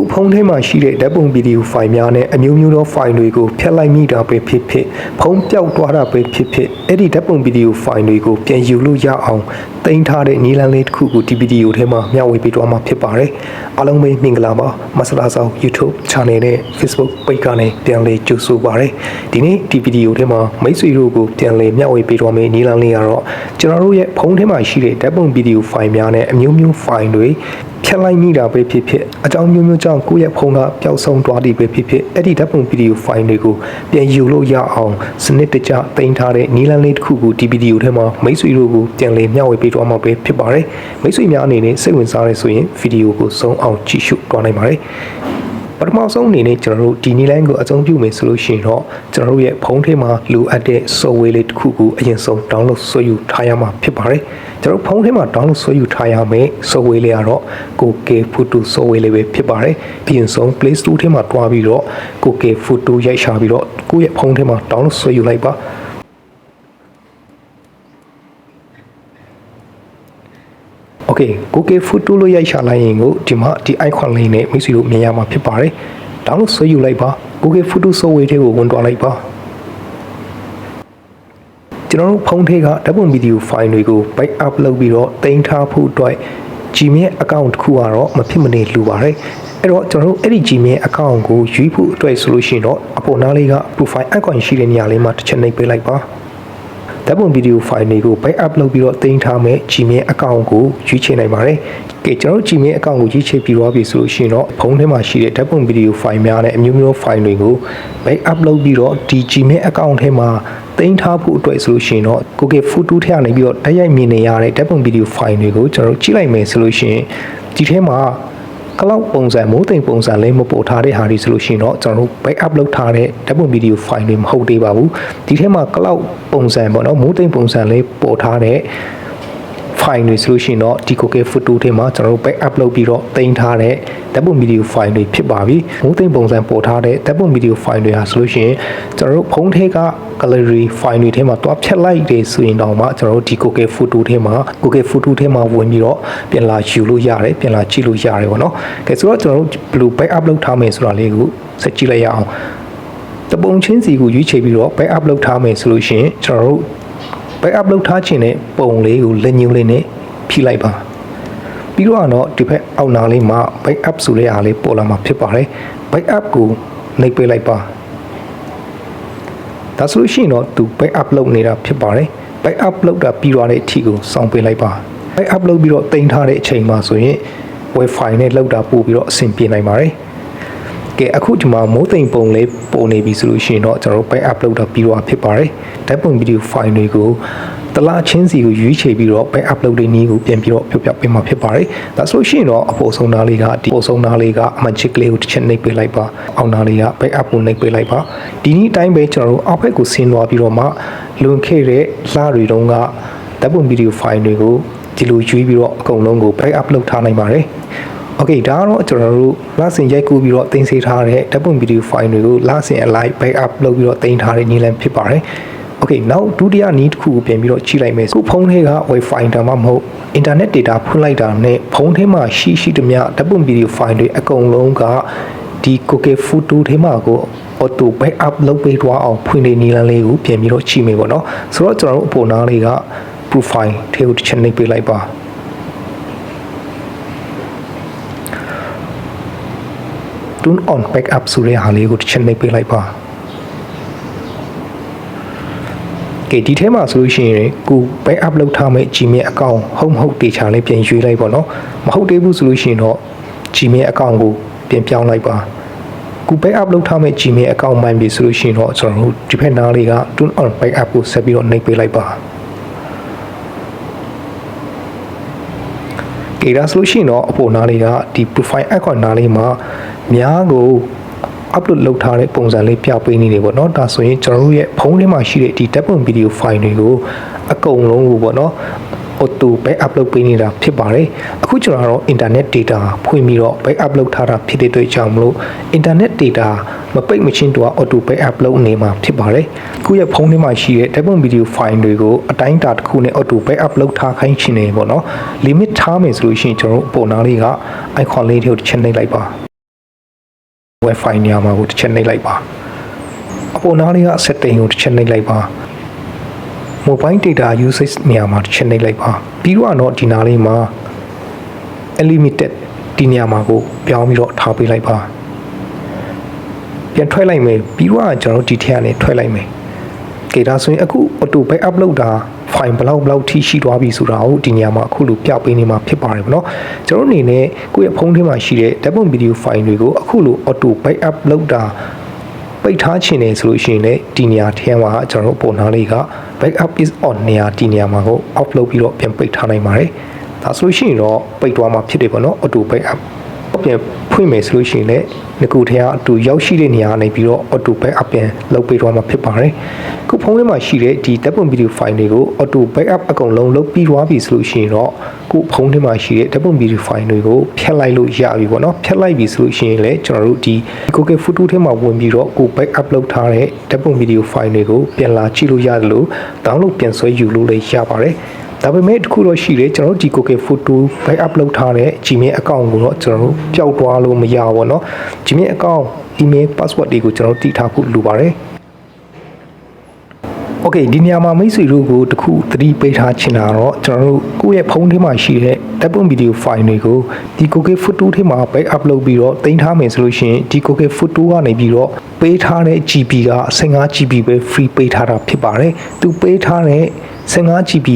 ခုဖုန်းထဲမှာရှိတဲ့ဓာတ်ပုံဗီဒီယိုဖိုင်များနဲ့အမျိုးမျိုးသောဖိုင်တွေကိုဖျက်လိုက်မိတာပဲဖြစ်ဖြစ်ဖုန်းပျောက်သွားတာပဲဖြစ်ဖြစ်အဲ့ဒီဓာတ်ပုံဗီဒီယိုဖိုင်တွေကိုပြန်ယူလို့ရအောင်တင်ထားတဲ့နီလန်းလေးတစ်ခုကိုဒီဗီဒီယိုထဲမှာမျှဝေပေးသွားမှာဖြစ်ပါတယ်အားလုံးပဲမင်္ဂလာပါမဆလာဆောင် YouTube Channel နဲ့ Facebook Page ကနေပြန်လည်ကြိုဆိုပါရစေဒီနေ့ဒီဗီဒီယိုထဲမှာမိတ်ဆွေတို့ကိုပြန်လည်မျှဝေပေးသွားမယ့်နီလန်းလေးကတော့ကျွန်တော်တို့ရဲ့ဖုန်းထဲမှာရှိတဲ့ဓာတ်ပုံဗီဒီယိုဖိုင်များနဲ့အမျိုးမျိုးဖိုင်တွေ ဖြတ်လိုက်မိတာပဲဖြစ်ဖြစ်အကြောင်းမျိုးမျိုးကြောင့်ကိုယ့်ရဲ့ဖုန်းကပျောက်ဆုံးသွားသည်ပဲဖြစ်ဖြစ်အဲ့ဒီဓာတ်ပုံဗီဒီယိုဖိုင်တွေကိုပြန်ယူလို့ရအောင်စနစ်တကျတင်ထားတဲ့နီလန်းလေးတစ်ခုကိုဒီဗီဒီယိုထဲမှာမိတ်ဆွေတို့ကိုပြန်လည်မျှဝေပေးသွားမှာပဲဖြစ်ပါတယ်မိတ်ဆွေများအနေနဲ့စိတ်ဝင်စားရဆိုရင်ဗီဒီယိုကိုဆုံးအောင်ကြည့်ရှုသွားနိုင်ပါတယ် ပထမဆုံးအနေနဲ့ကျွန်တော်တို့ဒီနီလိုင်းကိုအသုံးပြုမယ်ဆိုလို့ရှိရင်တော့ကျွန်တော်တို့ရဲ့ဖုန်းထဲမှာလိုအပ်တဲ့ software လေးတစ်ခုကိုအရင်ဆုံး download ဆွဲယူထားရမှာဖြစ်ပါတယ်ကျွန်တော်ဖုန်းထဲမှာ download ဆွဲယူထားရမယ် software လေးကတော့ Google Photo software လေးပဲဖြစ်ပါတယ်အရင်ဆုံး Play Store ထဲမှာတွားပြီးတော့ Google Photo ရိုက်ရှာပြီးတော့ကိုယ့်ရဲ့ဖုန်းထဲမှာ download ဆွဲယူလိုက်ပါ Okay Google Photo လို့ရိုက်ချလိုက်ရင်ကိုဒီမှာဒီ icon လေးနဲ့မိတ်ဆွေတို့မြင်ရမှာဖြစ်ပါတယ်။ဒါလို့ဆွဲယူလိုက်ပါ Google Photo software ထဲကိုဝင်သွားလိုက်ပါကျွန်တော်တို့ဖုန်းထဲကဓာတ်ပုံဗီဒီယိုဖိုင်တွေကို back up လုပ်ပြီးတော့တင်ထားဖို့အတွက် Gmail account တစ်ခုကတော့မဖြစ်မနေလိုပါတယ်အဲ့တော့ကျွန်တော်တို့အဲ့ဒီ Gmail account ကိုရွေးဖို့အတွက်ဆိုလို့ရှိရင်တော့အပေါ်နားလေးက profile icon ရှိတဲ့နေရာလေးမှာတစ်ချက်နှိပ်ပေးလိုက်ပါ။ ဓာတ်ပုံဗီဒီယိုဖိုင်တွေကို backup လုပ်ပြီးတော့တင်ထားမဲ့ Gmail account ကိုရွေးချယ်နိုင်ပါတယ်။ကဲကျွန်တော်တို့ Gmail account ကိုရွေးချယ်ပြီးတော့ပြီဆိုလို့ရှိရင်တော့ဖုန်းထဲမှာရှိတဲ့ဓာတ်ပုံဗီဒီယိုဖိုင်များနဲ့အမျိုးမျိုးဖိုင်တွေကို backup လုပ်ပြီးတော့ဒီ Gmail account ထဲမှာတင်ထားဖို့အတွက်ဆိုလို့ရှိရင်တော့ Google Photo ထဲကနေပြီးတော့တိုက်ရိုက်မြင်နေရတဲ့ဓာတ်ပုံဗီဒီယိုဖိုင်တွေကိုကျွန်တော်တို့ကြည့်လိုက်မယ်ဆိုလို့ရှိရင်ဒီထဲမှာ ကလောက်ပုံစံမိုးတိမ်ပုံစံလေးမပေါ်ထားတဲ့ဟာတွေဆိုလို့ရှိရင်တော့ကျွန်တော်တို့ backup လုပ်ထားတဲ့ဓာတ်ပုံဗီဒီယိုဖိုင်တွေမဟုတ်သေးပါဘူးဒီထဲမှာကလောက်ပုံစံပေါ့နော်မိုးတိမ်ပုံစံလေးပေါ်ထားတဲ့ file တွေဆိုလို့ရှိရင်တော့ဒီ Google Photo ထဲမှာကျွန်တော်တို့ backup လုပ်ပြီးတော့တင်ထားတဲ့ဓာတ်ပုံဗီဒီယို file တွေဖြစ်ပါပြီမိုးသိမ်ပုံစံပေါ်ထားတဲ့ဓာတ်ပုံဗီဒီယို file တွေဟာဆိုလို့ရှိရင်ကျွန်တော်တို့ဖုန်းထဲက gallery file တွေထဲမှာတွားဖြတ်လိုက်တယ်ဆိုရင်တော့မှကျွန်တော်တို့ဒီ Google Photo ထဲမှာ Google Photo ထဲမှာဝင်ပြီးတော့ပြန်လာယူလို့ရတယ်ပြန်လာကြည့်လို့ရတယ်ပေါ့နော်ကဲဆိုတော့ကျွန်တော်တို့ဘယ်လို backup လုပ်ထားမယ်ဆိုတာလေးကိုစက်ကြည့်လိုက်ရအောင်တပုံချင်းစီကိုရွေးချယ်ပြီးတော့ backup လုပ်ထားမယ်ဆိုလို့ရှိရင်ကျွန်တော်တို့ backup လုပ်ထားခြင်းနဲ့ပုံလေးကိုလက်ညှိုးလေးနဲ့ဖြည့်လိုက်ပါပြီးတော့တော့ဒီဘက်အောက်နားလေးမှာ backup ဆိုတဲ့အားလေးပေါ်လာမှာဖြစ်ပါတယ် backup ကိုနှိပ်ပေးလိုက်ပါဒါဆိုလို့ရှိရင်တော့သူ backup လုပ်နေတာဖြစ်ပါတယ် backup လုပ်တာပြီးသွားတဲ့အထိကိုစောင့်ပေးလိုက်ပါ backup လုပ်ပြီးတော့တင်ထားတဲ့အချိန်မှာဆိုရင် wifi နဲ့လောက်တာပို့ပြီးတော့အဆင်ပြေနိုင်ပါတယ် ကဲအခုဒီမှာမိုးသိမ်ပုံလေးပုံနေပြီဆိုလို့ရှိရင်တော့ကျွန်တော်တို့ backup လုပ်တာပြီးတော့ဖြစ်ပါတယ်ဓာတ်ပုံဗီဒီယို file တွေကိုတလားချင်းစီကိုရွေးချယ်ပြီးတော့ backup လုပ်တဲ့နည်းကိုပြန်ပြီးတော့ဖြုတ်ပြပေးမှာဖြစ်ပါတယ်ဒါဆိုလို့ရှိရင်တော့အပေါ်ဆုံးသားလေးကဒီပေါ်ဆုံးသားလေးကအမှန်ချစ်ကလေးကိုတစ်ချက်နှိပ်ပေးလိုက်ပါအောက်သားလေးက backup ကိုနှိပ်ပေးလိုက်ပါဒီနည်းအတိုင်းပဲကျွန်တော်တို့အောက်ဘက်ကိုဆင်းသွားပြီးတော့မှလွန်ခဲ့တဲ့လှတွေတုန်းကဓာတ်ပုံဗီဒီယို file တွေကိုဒီလိုရွေးပြီးတော့အကုန်လုံးကို backup လုပ်ထားနိုင်ပါတယ် โอเคဒါကတော့ကျွန်တော်တို့လဆင်ရိုက်ကူးပြီးတော့တင်စေထားတဲ့ဓာတ်ပုံဗီဒီယိုဖိုင်တွေကိုလဆင်အလိုက် backup လုပ်ပြီးတော့တင်ထားတဲ့နည်းလမ်းဖြစ်ပါတယ်โอเคနောက်ဒုတိယနည်းတစ်ခုကိုပြန်ပြီးတော့ကြည့်လိုက်မယ်ကိုဖုန်းထဲက Wi-Fi တောင်မှမဟုတ် internet data ဖွင့်လိုက်တာနဲ့ဖုန်းထဲမှာရှိရှိသမျှဓာတ်ပုံဗီဒီယိုဖိုင်တွေအကုန်လုံးကဒီ Google Photo ထဲမှာကို auto backup လုပ်ပေးသွားအောင်ဖွင့်တဲ့နည်းလမ်းလေးကိုပြန်ပြီးတော့ကြည့်မယ်ပေါ့နော်ဆိုတော့ကျွန်တော်တို့အပေါ်နားလေးက profile ထဲကိုတစ်ချက်နှိပ်ပေးလိုက်ပါ turn on backup ဆိုတဲ့ဟာလေးကိုတစ်ချက်နှိပ်ပေးလိုက်ပါကဲဒီထဲမှာဆိုလို့ရှိရင်ကို backup လုပ်ထားမဲ့ Gmail account ဟုတ်မဟုတ်တေချာလေးပြန်ရွေးလိုက်ပါတော့မဟုတ်သေးဘူးဆိုလို့ရှိရင်တော့ Gmail account ကိုပြန်ပြောင်းလိုက်ပါကို backup လုပ်ထားမဲ့ Gmail account မှန်ပြီဆိုလို့ရှိရင်တော့ကျွန်တော်တို့ဒီဖက်နားလေးက turn on backup ကိုဆက်ပြီးတော့နှိပ်ပေးလိုက်ပါကဲဒါဆိုလို့ရှိရင်တော့အပေါ်နားလေးကဒီ profile icon နားလေးမှာ များကို upload လုပ်ထားတဲ့ပုံစံလေးပြပေးနေတယ်ပေါ့နော်ဒါဆိုရင်ကျွန်တော်တို့ရဲ့ဖုန်းထဲမှာရှိတဲ့ဒီဓာတ်ပုံဗီဒီယိုဖိုင်တွေကိုအကုန်လုံးကိုပေါ့နော် auto backup လုပ်ပေးနေတာဖြစ်ပါတယ်အခုကျွန်တော်ကတော့ internet data ဖွင့်ပြီးတော့ backup လုပ်ထားတာဖြစ်တဲ့အတွက်ကြောင့်မလို့ internet data မပိတ်မချင်းတော့ auto backup လုပ်နေမှာဖြစ်ပါတယ်ခုရဲ့ဖုန်းထဲမှာရှိတဲ့ဓာတ်ပုံဗီဒီယိုဖိုင်တွေကိုအတိုင်းအတာတစ်ခုနဲ့ auto backup လုပ်ထားခိုင်းချင်နေပေါ့နော် limit ထားမယ်ဆိုလို့ရှိရင်ကျွန်တော်တို့ပုံနာလေးက icon လေးတွေကိုတစ်ချက်နှိပ်လိုက်ပါ Wi-Fi နေရာမှာကိုတစ်ချက်နှိပ်လိုက်ပါအပေါ်နားလေးက setting ကိုတစ်ချက်နှိပ်လိုက်ပါ mobile data usage နေရာမှာတစ်ချက်နှိပ်လိုက်ပါပြီးတော့တော့ဒီနားလေးမှာ unlimited ဒီနေရာမှာကိုပြောင်းပြီးတော့ထားပေးလိုက်ပါပြန်ထွက်လိုက်မယ်ပြီးတော့ကျွန်တော်တို့ဒီထက်ကနေထွက်လိုက်မယ်ကဲဒါဆိုရင်အခု auto back upload တာ file ဘလောက်ဘလောက်ထိရှိသွားပြီဆိုတာကိုဒီနေရာမှာအခုလိုပြပေးနေမှာဖြစ်ပါတယ်ဗောနော်ကျွန်တော်အနေနဲ့ကိုယ့်ရဲ့ဖုန်းထဲမှာရှိတဲ့ double video file တွေကိုအခုလို auto back upload တာပိတ်ထားခြင်းနေဆိုလို့ရှိရင်လည်းဒီနေရာထဲမှာကျွန်တော်တို့ပုံနာလေးက backup is on နေရာဒီနေရာမှာကို off လုပ်ပြီးတော့ပြန်ပိတ်ထားနိုင်ပါတယ်ဒါဆိုလို့ရှိရင်တော့ပိတ်သွားမှာဖြစ်တယ်ပေါ့နော် auto backup ပြန် ဖွင့်မယ်ဆိုလို့ရှိရင်လည်းငကူထဲကအတူရောက်ရှိတဲ့နေရာကနေပြီးတော့ auto backup ပြန်လုပ်ပေးသွားမှာဖြစ်ပါတယ်ခုဖုန်းထဲမှာရှိတဲ့ဒီ double video file တွေကို auto backup အကုန်လုံးလုပ်ပြီးသွားပြီဆိုလို့ရှိရင်တော့ခုဖုန်းထဲမှာရှိတဲ့ double video file တွေကိုဖျက်လိုက်လို့ရပြီပေါ့နော်ဖျက်လိုက်ပြီဆိုလို့ရှိရင်လည်းကျွန်တော်တို့ဒီ Google Photo ထဲမှာဝင်ပြီးတော့ကို backup လုပ်ထားတဲ့ double video file တွေကိုပြန်လာကြည့်လို့ရတယ်လို့ download ပြန်ဆွဲယူလို့လည်းရပါတယ် ဒါပေမဲ့တခုတော့ရှိတယ်ကျွန်တော်တို့ဒီ Google Photo back upload ထားတဲ့ Gmail account ကိုတော့ကျွန်တော်တို့ပျောက်သွားလို့မရဘူးเนาะ Gmail account email password တွေကိုကျွန်တော်တို့တည်ထားဖို့လိုပါတယ်โอเคဒီနေရာမှာမိတ်ဆွေတို့ကိုတခုသတိပေးထားချင်တာတော့ကျွန်တော်တို့ကိုယ့်ရဲ့ဖုန်းထဲမှာရှိတဲ့ double video file တွေကိုဒီ Google Photo ထဲမှာ back upload ပြီးတော့တင်ထားမယ်ဆိုလို့ရှိရင်ဒီ Google Photo ကနေပြီးတော့ပေးထားတဲ့ GB က 15GB ပဲ free ပေးထားတာဖြစ်ပါတယ်သူပေးထားတဲ့ 15GB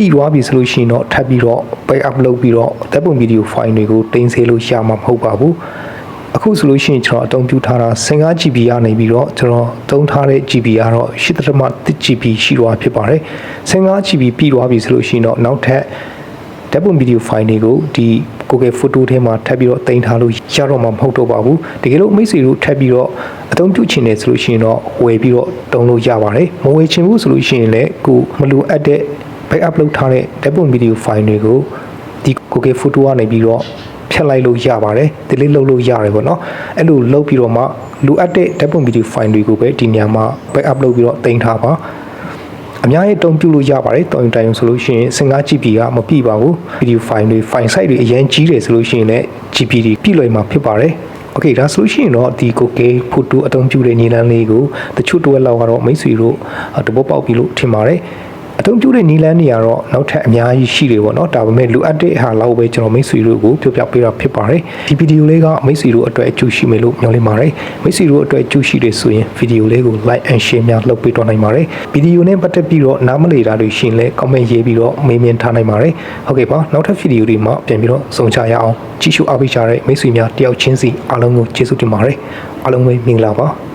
ပြီးသွားပြီဆိုလို့ရှိရင်တော့ထပ်ပြီးတော့ back up လုပ်ပြီးတော့ဓာတ်ပုံဗီဒီယို file တွေကိုတင်စေလို့ရမှာမဟုတ်ပါဘူးအခုဆိုလို့ရှိရင်ကျွန်တော်အသုံးပြုထားတာ 15GB ရနေပြီးတော့ကျွန်တော်သုံးထားတဲ့ GB ကတော့ 8.1GB ရှိတော့ဖြစ်ပါတယ် 15GB ပြီးသွားပြီဆိုလို့ရှိရင်တော့နောက်ထပ်ဓာတ်ပုံဗီဒီယို file တွေကိုဒီ Google Photo ထဲမှာထပ်ပြီးတော့တင်ထားလို့ရတော့မှာမဟုတ်တော့ပါဘူးတကယ်လို့မိတ်ဆွေတို့ထပ်ပြီးတော့အသုံးပြုချင်တယ်ဆိုလို့ရှိရင်တော့ဝယ်ပြီးတော့တုံးလို့ရပါတယ်မဝယ်ချင်ဘူးဆိုလို့ရှိရင်လည်းကိုမလိုအပ်တဲ့ backup လုပ်ထားတဲ့ depth and video file တွေကိုဒီ Google Photo ကနေပြီးတော့ဖြတ်လိုက်လို့ရပါတယ် delete လုပ်လို့ရတယ်ပေါ့နော်အဲ့လိုလုပ်ပြီးတော့မှလိုအပ်တဲ့ depth and video file တွေကိုပဲဒီနေရာမှာ backup လုပ်ပြီးတော့တင်ထားပါအများကြီးတုံးပြုလို့ရပါတယ်တောင်တိုင်ုံဆိုလို့ရှိရင် 15 GB ကမပြည့်ပါဘူး video file တွေ file size တွေအရင်ကြီးတယ်ဆိုလို့ရှိရင်လည်း GB တွေပြည့်လွယ်မှာဖြစ်ပါတယ် okay ဒါဆိုရှင်တော့ဒီ Google Photo အသုံးပြုတဲ့နည်းလမ်းလေးကိုတချို့တွဲလောက်ကတော့မိတ်ဆွေတို့တပုတ်ပေါက်ပြီလို့ထင်ပါတယ် အသုံးပြုတဲ့နီလန်းတွေကတော့နောက်ထပ်အများကြီးရှိတယ်ပေါ့နော်ဒါပေမဲ့လိုအပ်တဲ့ဟာလောက်ပဲကျွန်တော်မိတ်ဆွေတို့ကိုပြောပြပေးတာဖြစ်ပါတယ်ဒီဗီဒီယိုလေးကမိတ်ဆွေတို့အတွက်အကျိုးရှိမယ်လို့မျှော်လင့်ပါတယ်မိတ်ဆွေတို့အတွက်အကျိုးရှိတယ်ဆိုရင်ဗီဒီယိုလေးကို like and share များလုပ်ပေးတော့နိုင်ပါတယ်ဗီဒီယိုနဲ့ပတ်သက်ပြီးတော့နားမလည်တာတွေရှိရင်လည်း comment ရေးပြီးတော့မေးမြန်းထားနိုင်ပါတယ်ဟုတ်ကဲ့ပါနောက်ထပ်ဗီဒီယိုတွေမှာပြန်ပြီးတော့ဆုံချရအောင်ကြည့်ရှုအားပေးကြတဲ့မိတ်ဆွေများတယောက်ချင်းစီအားလုံးကိုကျေးဇူးတင်ပါတယ်အားလုံးပဲမင်္ဂလာပါ